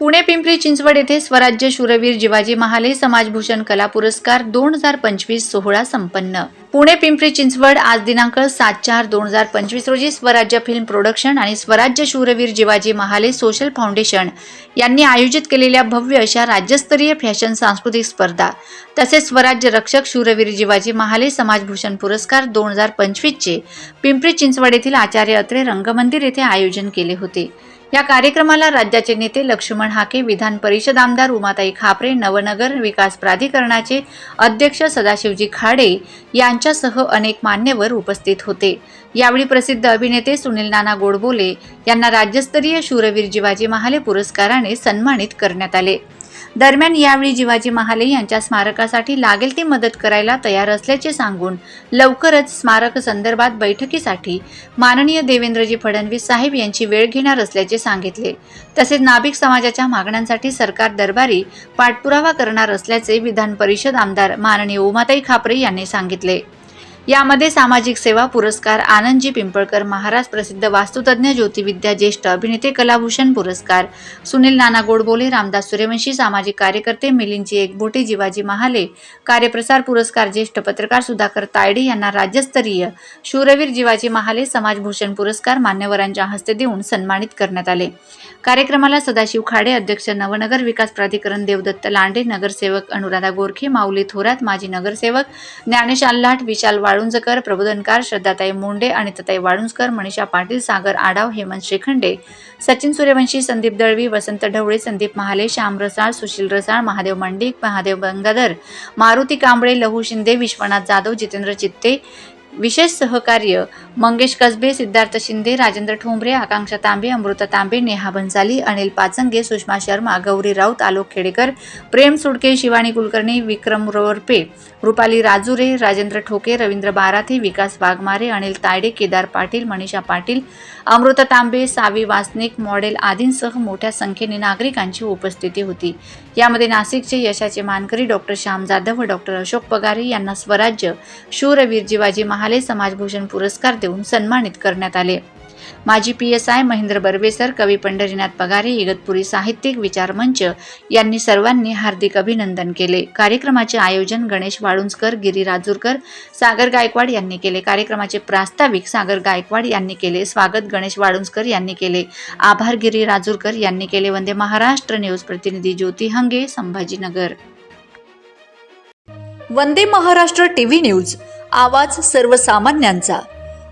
पुणे पिंपरी चिंचवड येथे स्वराज्य शूरवीर जिवाजी महाले समाजभूषण कला पुरस्कार दोन हजार पंचवीस सोहळा संपन्न. पुणे पिंपरी चिंचवड आज दिनांक सात चार दोन हजार पंचवीस रोजी स्वराज्य फिल्म प्रोडक्शन आणि स्वराज्य शूरवीर जिवाजी महाले सोशल फाउंडेशन यांनी आयोजित केलेल्या भव्य अशा राज्यस्तरीय फॅशन सांस्कृतिक स्पर्धा. तसेच स्वराज्य रक्षक शूरवीर जिवाजी महाले समाजभूषण पुरस्कार दोन हजार पंचवीसचे पिंपरी चिंचवड येथील आचार्य अत्रे रंगमंदिर येथे आयोजन केले होते. या कार्यक्रमाला राज्याचे नेते लक्ष्मण हाके विधान परिषद आमदार उमाताई खापरे नवनगर विकास प्राधिकरणाचे अध्यक्ष सदाशिवजी खाडे यांच्यासह अनेक मान्यवर उपस्थित होते. यावेळी प्रसिद्ध अभिनेते सुनील नाना गोडबोले यांना राज्यस्तरीय शूरवीर जिवाजी महाले पुरस्काराने सन्मानित करण्यात आले. दरम्यान यावेळी जिवाजी महाले यांच्या स्मारकासाठी लागेल ती मदत करायला तयार असल्याचे सांगून लवकरच स्मारक संदर्भात बैठकीसाठी माननीय देवेंद्रजी फडणवीस साहेब यांची वेळ घेणार असल्याचे सांगितले. तसेच नाभिक समाजाच्या मागण्यांसाठी सरकार दरबारी पाठपुरावा करणार असल्याचे विधान परिषद आमदार माननीय उमाताई खापरे यांनी सांगितले. यामध्ये सामाजिक सेवा पुरस्कार आनंदजी पिंपळकर महाराज प्रसिद्ध वास्तुतज्ञ ज्योतिविद्या ज्येष्ठ अभिनेते कलाभूषण पुरस्कार सुनील नाना गोडबोले रामदास सूर्यवंशी सामाजिक कार्यकर्ते मिलिंदजी एकबोटे जिवाजी महाले कार्यप्रसार पुरस्कार ज्येष्ठ पत्रकार सुधाकर तायडे यांना राज्यस्तरीय शूरवीर जिवाजी महाले समाजभूषण पुरस्कार मान्यवरांच्या हस्ते देऊन सन्मानित करण्यात आले. कार्यक्रमाला सदाशिव खाडे अध्यक्ष नवनगर विकास प्राधिकरण देवदत्त लांडे नगरसेवक अनुराधा गोरखे माऊली थोरात माजी नगरसेवक ज्ञानेश आल्हाट विशाल वाळुंजकर प्रबोधनकार श्रद्धाताई मुंडे आणि तताई वाळुंजकर मनीषा पाटील सागर आडाव हेमंत श्रीखंडे सचिन सूर्यवंशी संदीप दळवी वसंत ढवळे संदीप महाले श्याम रसाळ सुशील रसाळ महादेव मंडिक महादेव गंगाधर मारुती कांबळे लहू शिंदे विश्वनाथ जाधव जितेंद्र चित्ते विशेष सहकार्य मंगेश कसबे सिद्धार्थ शिंदे राजेंद्र ठोंबरे आकांक्षा तांबे अमृता तांबे नेहा भन्साली अनिल पाचंगे सुषमा शर्मा गौरी राऊत आलोक खेडेकर प्रेम सुडके शिवानी कुलकर्णी विक्रम रोरपे रुपाली राजुरे राजेंद्र ठोके रवींद्र बाराथे विकास वाघमारे अनिल तायडे केदार पाटील मनीषा पाटील अमृता तांबे सावी वासनिक मॉडेल आदींसह मोठ्या संख्येने नागरिकांची उपस्थिती होती. यामध्ये नाशिकचे यशाचे मानकरी डॉक्टर श्याम जाधव व डॉक्टर अशोक पगारे यांना स्वराज्य शूरवीर जिवाजी महाले समाजभूषण पुरस्कार देऊन सन्मानित करण्यात आले. माजी पी एस आय महेंद्र बर्वेसर कवी पंढरीनाथ पगारे इगतपुरी साहित्यिक विचार मंच यांनी सर्वांनी हार्दिक अभिनंदन केले. कार्यक्रमाचे आयोजन गणेश वाळुंजकर गिरी राजूरकर सागर गायकवाड यांनी केले. कार्यक्रमाचे प्रास्ताविक सागर गायकवाड यांनी केले. स्वागत गणेश वाळुंजकर यांनी केले. आभार गिरी राजूरकर यांनी केले. वंदे महाराष्ट्र न्यूज प्रतिनिधी Jyoti Hange Sambhajinagar. Vande Maharashtra TV news. आवाज सर्वसामान्यांचा.